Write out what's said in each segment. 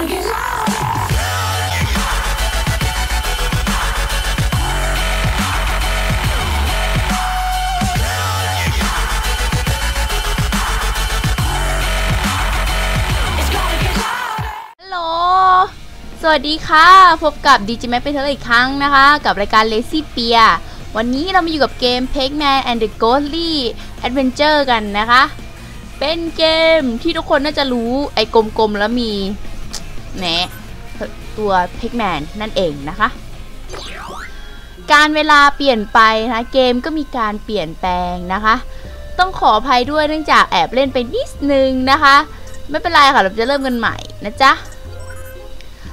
สวัสดีค่ะ พบกับ d j m a x ไปเทอร์อีกครั้งนะคะ กับรายการ Lazy p e a วันนี้เรามาอยู่กับเกม Pac-Man and the Ghostly Adventure กันนะคะ เป็นเกมที่ทุกคนน่าจะรู้ไอ้กลมๆแล้วมี แหนตัว Pac-Man นั่นเองนะคะ การเวลาเปลี่ยนไปนะเกมก็มีการเปลี่ยนแปลงนะคะ ต้องขออภัยด้วยเนื่องจากแอบเล่นไปนิดนึงนะคะ ไม่เป็นไรค่ะเราจะเริ่มกันใหม่นะจ๊ะ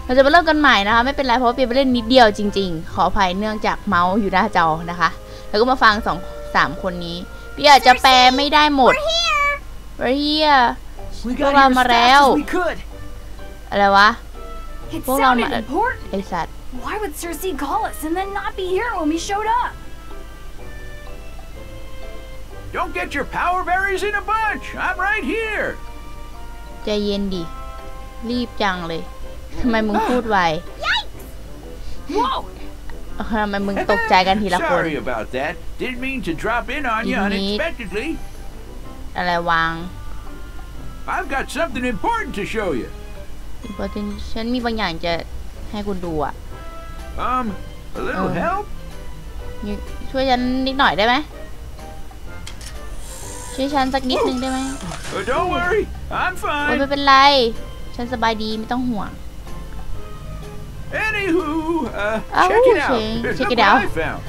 เราจะมาเริ่มกันใหม่นะคะ ไม่เป็นไรเพราะว่าเปียไปเล่นนิดเดียวจริง ๆ ขออภัยเนื่องจากเมาส์อยู่หน้าจอนะคะ แล้วก็มาฟังสองสามคนนี้พี่อาจจะแปลไม่ได้หมด We're here We Well, got here I'm as fast Marel. as we could. อะไรวะ It Well, sounded I'm- important. ไอสัตว์ Why would Cersei call us and then not be here when we showed up? Don't get your power berries in a bunch. I'm right here. ใจเย็นดิ รีบจังเลยทำไมมึงพูดไว Whoa! ทำไมมึงตกใจกันทีละคน Sorry about that. Didn't mean to drop in on you You need- unexpectedly. อะไรวาง I've got something important to show you. Important ฉันมีบางอย่างจะให้คุณดูอะ Um, a little Oh. help? นี่ช่วยฉันนิดหน่อยได้ไหมช่วยฉันสักนิดนึงได้ไหม Oh, don't worry. I'm โอ้ย fine. ไม่เป็นไร ฉันสบายดีไม่ต้องห่วง Anywho, uh, Oh, check it out. okay. Look Check it what out. I found.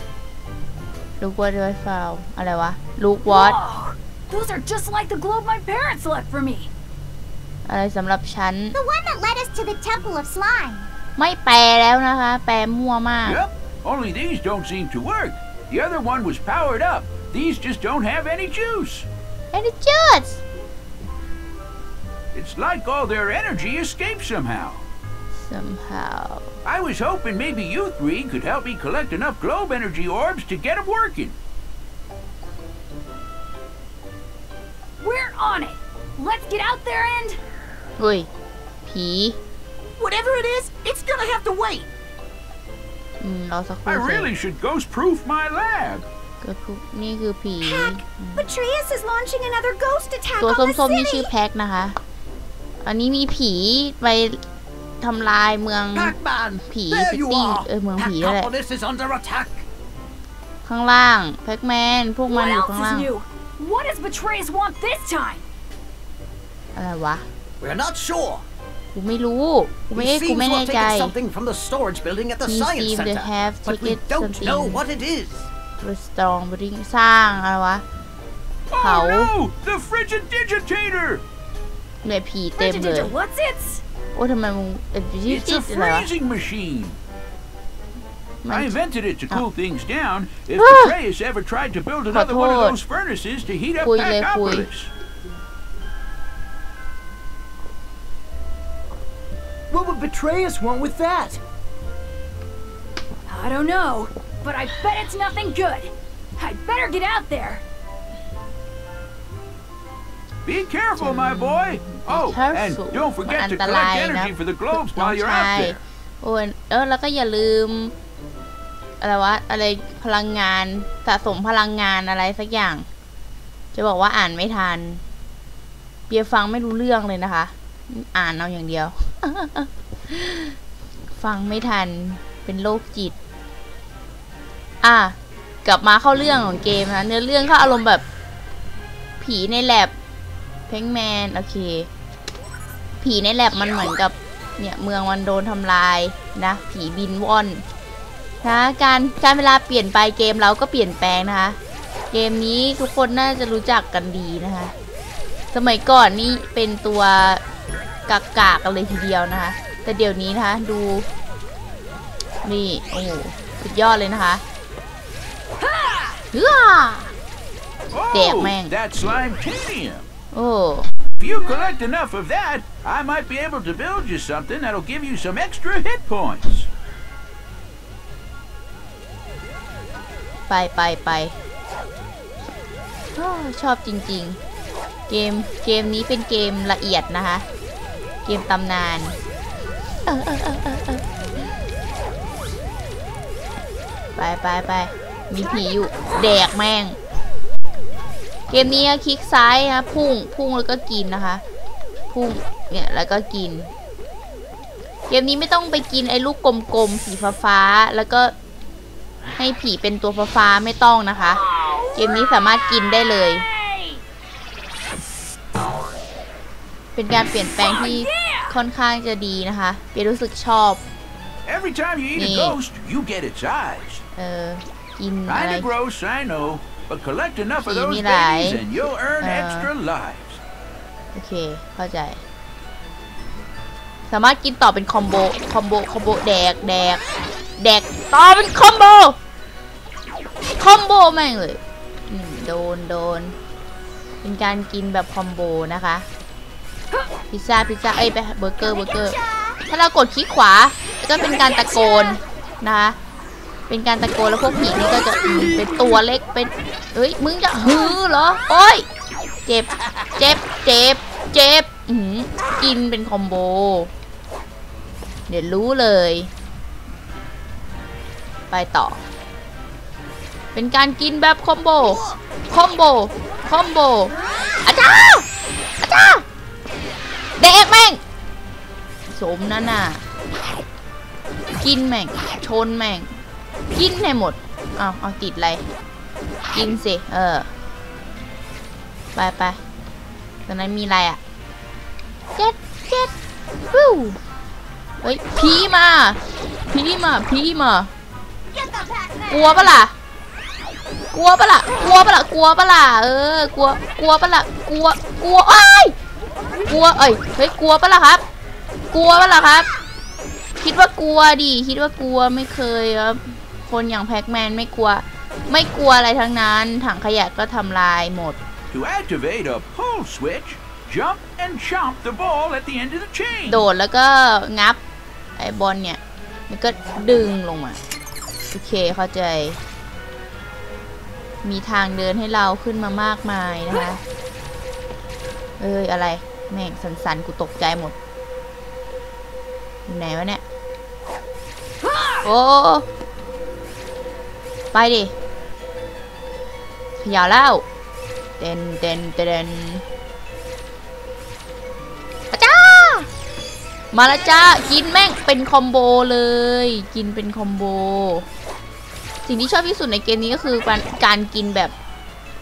ลูกวอดไวฟาวอะไรวะลูกวอด Whoa! Those are just like the globe my parents left for me. อะไรสำหรับฉัน The one that led us to the Temple of Slime. ไม่แปลแล้วนะคะ แปลมั่วมาก Yep. Only these don't seem to work. The other one was powered up. These just don't have any juice. and the judge It's like all their energy escaped somehow. somehow I was hoping maybe you three could help me collect enough globe energy orbs to get them working. We're on it. Let's get out there and. เฮ้ย ผี Whatever it is, it's gonna have to wait. อืมรอสักค I รู่สิ really should ghost proof my lab. ก็คือนี่คือผี Betrayus is launching another ghost attack ตัว on the ส้มๆนี่ city. ชื่อแพ็กนะคะ อันนี้มีผีไปทำลายเมือง Pac-Man,ผีซิ there you ตี้ are. เออเมืองผีนั่นแหละ Pacopolis is under attack. ข้างล่างแพ็กแมนพวกมัน What อยู่ else ข้างล่า is ง new? What does Betrayus want this time? อะไรวะ We're not sure. กูไม่รู้ กูไม่ He กู seems ไม่ to แน่ have ใจ taken something from the storage building at the He science seemed to center, have but we taken don't something. know what it is. restore บริงสร้างอะไรวะ How? Oh no! The frigid digitator! หน่วยผีเต็มเลย Frigidita, what's it? โอ้ทำไมมึงเอ็ดยิ It's จิ a ตอะไรวะ freezing machine. มัน I invented it to cool things down. If Ah. Atreus ever tried to build another one ofขอโทษ those furnaces to heat up คุ What would Betrayus want with that? I don't know, but I bet it's nothing good. I'd better get out there. Be careful, my boy. Oh, and Careful. don't forget to มันอันต collect รายนะ energy for the globes น้อง while you're ชาย out there. โอ้ยเออแล้วก็อย่าลืมอะไรวะอะไรพลังงานสะสมพลังงานอะไรสักอย่าง จะบอกว่าอ่านไม่ทันเบียร์ฟังไม่รู้เรื่องเลยนะคะ อ่านเอาอย่างเดียว ฟังไม่ทันเป็นโรคจิต อะ กลับมาเข้าเรื่องของเกมนะ เนื้อเรื่องก็อารมณ์แบบ ผีในแลบเพงแมน โอเค ผีในแลบมันเหมือนกับ เนี่ย เมืองมันโดนทำลายนะ ผีบินว่อนนะการการเวลาเปลี่ยนไปเกมเราก็เปลี่ยนแปลงนะคะ เกมนี้ทุกคนน่าจะรู้จักกันดีนะคะ สมัยก่อนนี่เป็นตัว กากๆกันเลยทีเดียวนะคะ แต่เดี๋ยวนี้นะคะดู นี่ โอ้โหสุดยอดเลยนะคะเฮ้อ Damn, Oh, man. that's Slimetanium. โอ้ If you collect enough of that, I might be able to build you something that'll give you some extra hit points. ไปไปไปอ้อชอบจริงๆ เกม เกมนี้เป็นเกมละเอียดนะคะ เกมตำนานไปไปไปมีผีอยู่ แดกแม่ง เกมนี้คลิกซ้ายนะพุ่งพุ่งแล้วก็กินนะคะ พุ่งเนี่ยแล้วก็กิน เกมนี้ไม่ต้องไปกินไอ้ลูกกลมๆสีฟ้าๆแล้วก็ให้ผีเป็นตัวฟ้าๆไม่ต้องนะคะ เกมนี้สามารถกินได้เลย เป็นการเปลี่ยนแปลงที่ค่อนข้างจะดีนะคะเปียรู้สึกชอบ Every time you eat a Yeah. ghost, you get its eyes. เออกินอะไร Kinda gross, I know, but collect enough of Gini those lai. babies and you'll earn Uh. extra lives. โอเค เข้าใจ สามารถกินต่อเป็นคอมโบ คอมโบ คอมโบ แดก แดก แดก ต่อเป็นคอมโบ คอมโบแม่งเลยอืมโดน โดน เป็นการกินแบบคอมโบนะคะ พิซซ่าพิซซ่าเอ้ยไปเบอร์เกอร์เบอร์เกอร์ถ้าเรากดคลิกขวาก็เป็นการตะโกนนะคะเป็นการตะโกนแล้วพวกผีนี่ก็จะอืมเป็นตัวเล็กเป็นเฮ้ยมึงจะฮือเหรอโอ้ยเจ็บเจ็บเจ็บเจ็บอือหือกินเป็นคอมโบ เดี๋ยวรู้เลย ไปต่อ เป็นการกินแบบคอมโบคอมโบคอมโบอาจารย์อาจารย์ เด็กแม่ง สมนั่นน่ะ กินแม่ง ชนแม่ง กินให้หมด เอาเอาติดอะไร กินสิ เออ ไปไปตอนนั้นมีอะไรอะ เจ็ดเจ็ดฟู้เฮ้ย ผีมา ผีมา ผีมา กลัวปะล่ะ กลัวปะล่ะ กลัวปะล่ะ กลัวปะล่ะ เออ กลัว กลัวปะล่ะ กลัว กลัวอ้าย กลัวเอ้ยเฮ้ยกลัวปะล่ะครับ กลัวปะล่ะครับ คิดว่ากลัวดิคิดว่ากลัวไม่เคยครับคนอย่างแพ็กแมนไม่กลัว ไม่กลัวอะไรทั้งนั้น ถังขยะก็ทำลายหมด To activate a pull switch, jump and chomp the ball at the end of the chain. โดดแล้วก็งับไอ้บอลเนี่ยมันก็ดึงลงมาโอเคเข้าใจ มีทางเดินให้เราขึ้นมามากมายนะคะ เอ้ยอะไร แม่งสันๆกูตกใจหมดอยู่ไหนวะเนี่ย โอ้ ไปดิขยาแล้วเต้นเต้นเต้นอาจ้า มาและจ้า กินแม่งเป็นคอมโบเลย กินเป็นคอมโบ สิ่งที่ชอบที่สุดในเกมนี้ก็คือการกินแบบ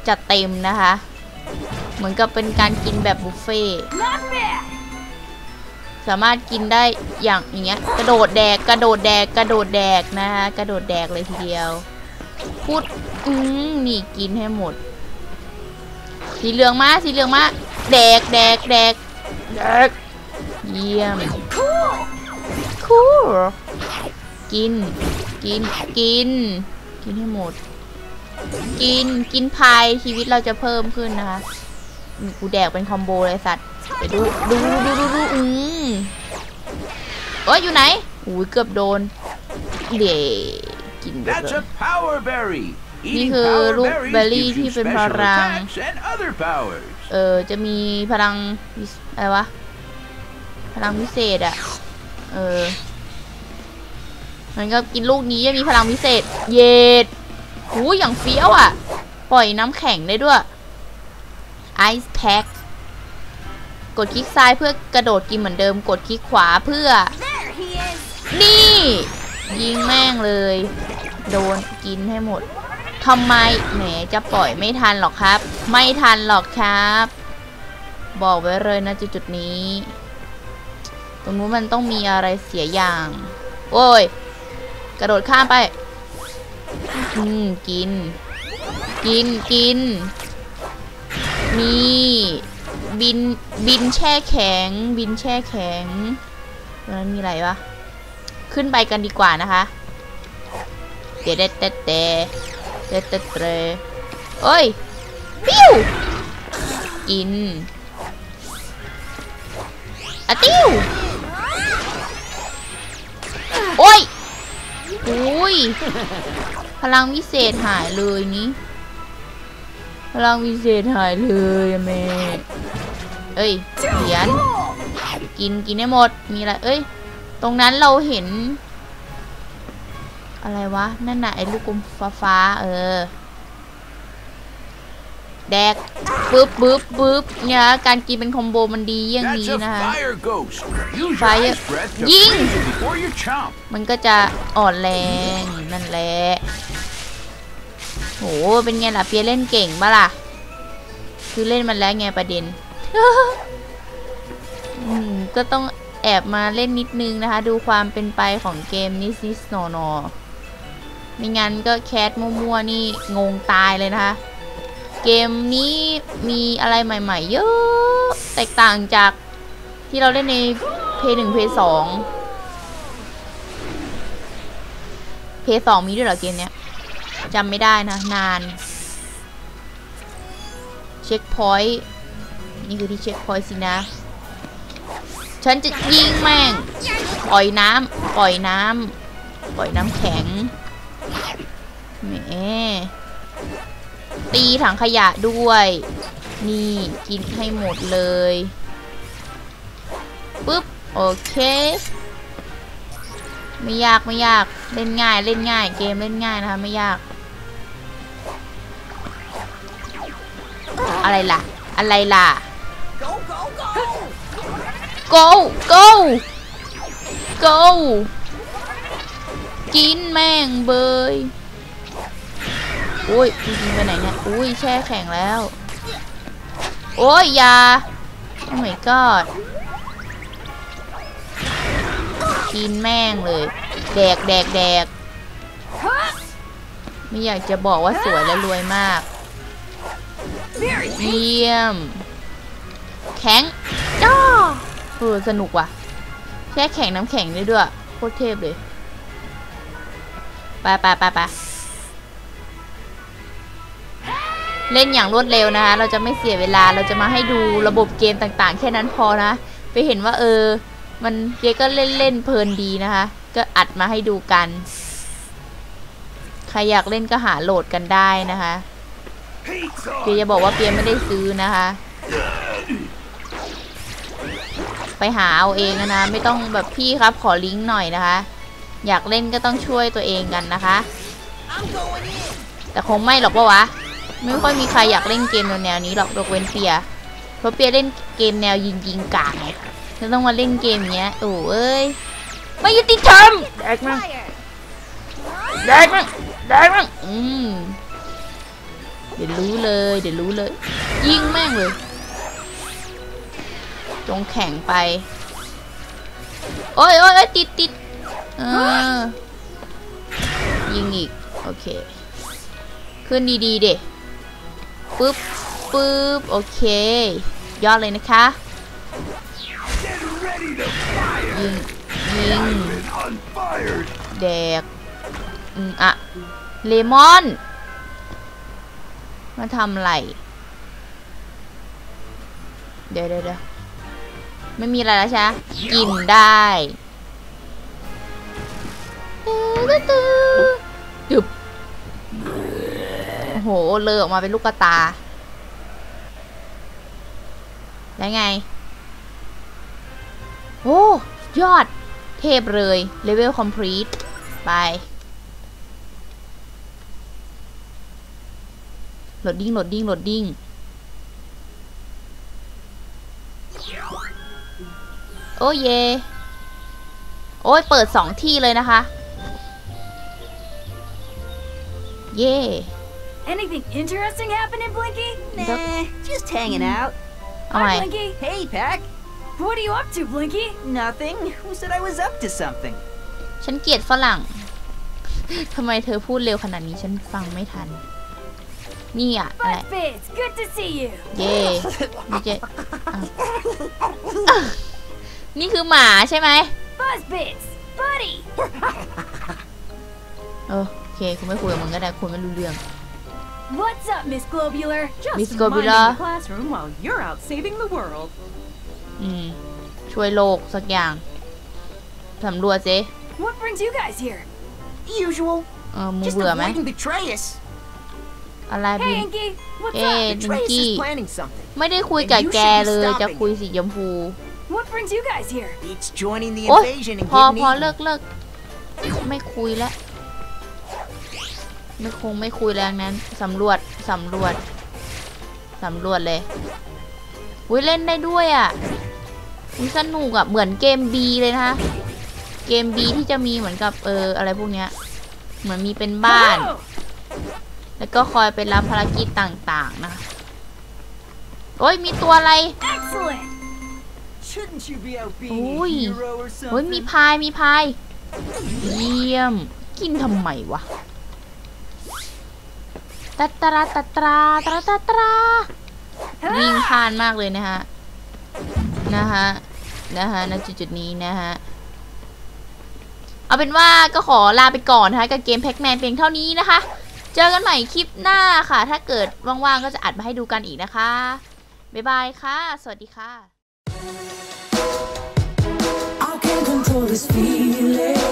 จัดเต็มนะคะ เหมือนกับเป็นการกินแบบบุฟเฟ่ต์ Not bad. สามารถกินได้อย่างอย่างเงี้ยกระโดดแดกกระโดดแดกกระโดดแดกนะคะกระโดดแดกเลยทีเดียวพูดอืมนี่กินให้หมด สีเหลืองมาสีเหลืองมาแดกแดกแดกแดกเยี่ยมคูลกิน กิน กิน กินให้หมด กิน กินพายชีวิตเราจะเพิ่มขึ้นนะคะนี่ กูแดกเป็นคอมโบเลยสัตว์ไปดูดูดูดูดูอืมเอ้ยอยู่ไหนอุ้ยเกือบโดนเดี๋ยวกินไป That's เลย a power berry. Eating คือ power ลูก berries เบอร์รี่ gives you ที่เป็นพ special ลัง attacks and other powers. เออจะมีพลังวิสอะไรวะ พลังพิเศษอะเออมันก็กินลูกนี้จะมีพลังพิเศษ เย็ดหูอย่างเฟี้ยวอะปล่อยน้ำแข็งได้ด้วย ไอซ์แพ็คกดคลิกซ้ายเพื่อกระโดดกินเหมือนเดิม กดคลิกขวาเพื่อ There he is. นี่ ยิงแม่งเลย โดนกินให้หมดทำไมแหมจะปล่อยไม่ทันหรอกครับ ไม่ทันหรอกครับ บอกไว้เลยนะจุดจุดๆนี้ ตรงนู้นมันต้องมีอะไรเสียอย่าง โอ้ย กระโดดข้ามไป อืม กิน กินกิน นี่บินบินแช่แข็ง บินแช่แข็งตรงนั้นมีอะไรวะ ขึ้นไปกันดีกว่านะคะเตะเตะเตะเตะเตะเตะเตะเอ้ยปิ้วกินอะติ้วโอ้ยอุ้ยพลังวิเศษหายเลยนี้ พลังวิเศษหายเลยอะแม่เอ้ยเหรียญกินกินให้หมด มีอะไร เอ้ย ตรงนั้นเราเห็น อะไรวะ นั่นน่ะไอ้ลูกกลมฟ้าฟ้าๆเออ แดกปึ๊บปึ๊บปึ๊บเนี่ยนะการกินเป็นคอมโบมันดีเยี่ยง That's นี้ a นะคะ fire ghost. Use your Fire- ice breath to Ying! freeze it before you chomp. มันก็จะอ่อนแรงนั่นแหละ โหเป็นไงล่ะเปียเล่นเก่งปะล่ะ คือเล่นมันแล้วไงประเด็น อืม ก็ต้องแอบมาเล่นนิดนึงนะคะ ดูความเป็นไปของเกมนิดนิดหนอหนไม่งั้นก็แคสมั่วๆนี่งงตายเลยนะคะ เกมนี้มีอะไรใหม่ๆ เยอะ แตกต่างจากที่เราเล่นในเพย์หนึ่งเพย์สองเพย์สองมีด้วยเหรอเกมเนี้ย จำไม่ได้นะ นาน เช็คพอยต์นี่คือที่เช็คพอยต์สินะ ฉันจะยิงแม่ง ปล่อยน้ำปล่อยน้ำปล่อยน้ำแข็งแหมตีถังขยะด้วย นี่กินให้หมดเลยปุ๊บ โอเค ไม่ยากไม่ยากเล่นง่ายเล่นง่าย เกมเล่นง่ายนะคะ ไม่ยาก อะไรล่ะ อะไรล่ะ Go, go, go! go go go กินแม่งเบยอุ้ยจริงๆไปไหนเนี่ย อุ้ยแช่แข็งแล้ว โอ้ยอยา โอ้ my god กินแม่งเลย แดกแดกแดก ไม่อยากจะบอกว่าสวยและรวยมาก Very เยี่ยม แข็งจ้าเออสนุกว่ะแค่แข่งน้ำแข็งได้ด้วย โคตรเทพเลยไปไปไปไปเล่นอย่างรวดเร็วนะคะ เราจะไม่เสียเวลา เราจะมาให้ดูระบบเกมต่างๆ แค่นั้นพอนะ ไปเห็นว่าเออ มันเกมก็เล่นเล่นๆเพลินดีนะคะ ก็อัดมาให้ดูกัน ใครอยากเล่นก็หาโหลดกันได้นะคะ เปียจะบอกว่าเปียไม่ได้ซื้อนะคะ ไปหาเอาเองนะ ไม่ต้องแบบพี่ครับขอลิงก์หน่อยนะคะ อยากเล่นก็ต้องช่วยตัวเองกันนะคะ แต่คงไม่หรอกปะวะ ไม่ค่อยมีใครอยากเล่นเกมแนวนี้หรอกยกเว้นเปีย เพราะเปียเล่นเกมแนวยิงยิงกากไงจะต้องมาเล่นเกมเนี้ยโอ้เอ้ยไม่ยุติธรรมแดกมั้งแดกมั้งแดกมั้งอืม เดี๋ยวรู้เลย เดี๋ยวรู้เลย ยิงแม่งเลย จงแข่งไป โอ้ยโอ้ยติดติดเออ ยิงอีก โอเค ขึ้นดีๆเด็ปึ๊บปึ๊บ โอเค ยอดเลยนะคะยิงยิงแดก อืมอะเลมอน มาทำอะไรเดี๋ยวเดี๋ยวเดี๋ยวไม่มีอะไรแล้วใช่ไหมกินได้ตึบโอ้โห เลอออกมาเป็นลูกกระตา แล้วไง โอ้ ยอด เทพเลย เลเวลคอมพลีทไป โห ลดดิ้งโหลดดิ้งโหลดดิ้งโอ้เย โอ้ยเปิดสองที่เลยนะคะ เย่ Anything interesting happening, Blinky? Nah, just hanging out. เอาใหม่ Hi, Blinky. Hey, Pack. What are you up to, Blinky? Nothing. Who said I was up to something? ฉันเกลียดฝรั่ง ทำไมเธอพูดเร็วขนาดนี้ฉันฟังไม่ทัน นี่อะอะไร Buzzfizz, good to see you. เย่ดีเจอ้าวอะนี่คือหมาใช่ไหม Buzzfizz, buddy. เออโอเคคุณไม่คุยกับมึงก็ได้คุณไม่รู้เรื่อง What's up, Miss Globular? Just Miss minding Gobula. the classroom while you're out saving the world. อืมช่วยโลกสักอย่างสำรวจสิ What brings you guys here? Usual. เออมึง Just เบื่อไหม avoiding Betrayus. อะไรบิ Hey, น Inky, what's Hey. up? Dinky. Betrayus is planning something. ไม่ได้คุยกับแกเลยจะคุยสีชมพู What brings you guys here? It's joining the โอ๊ย invasion and พอ getting พอ eaten. เลิกเลิกไม่คุยแล้วไม่คงไม่คุยแล้วนั้นสำรวจสำรวจสำรวจเลยอุ้ยเล่นได้ด้วยอะอุ้ยสนุกอะ เหมือนเกม B เลยนะคะ เกม B ที่จะมีเหมือนกับเอออะไรพวกเนี้ย เหมือนมีเป็นบ้าน Hello! แล้วก็คอยไปรับภารกิจต่างๆนะคะโอ้ยมีตัวอะไร Excellent! Shouldn't you be out being Ui. a hero or โอ้ยมี something? พายมีพาย เยี่ยม กินทำไมวะตัตตราตัตตราตราตัตราวิ่งผ่านมากเลยนะฮะ นะฮะ นะฮะณจุดจุดๆนี้นะฮะ เอาเป็นว่าก็ขอลาไปก่อนนะคะกับเกมแพ็กแมนเพียงเท่านี้นะคะ เจอกันใหม่คลิปหน้าค่ะ ถ้าเกิดว่างๆก็จะอัดมาให้ดูกันอีกนะคะ บ๊ายบายค่ะ สวัสดีค่ะ I can control this feeling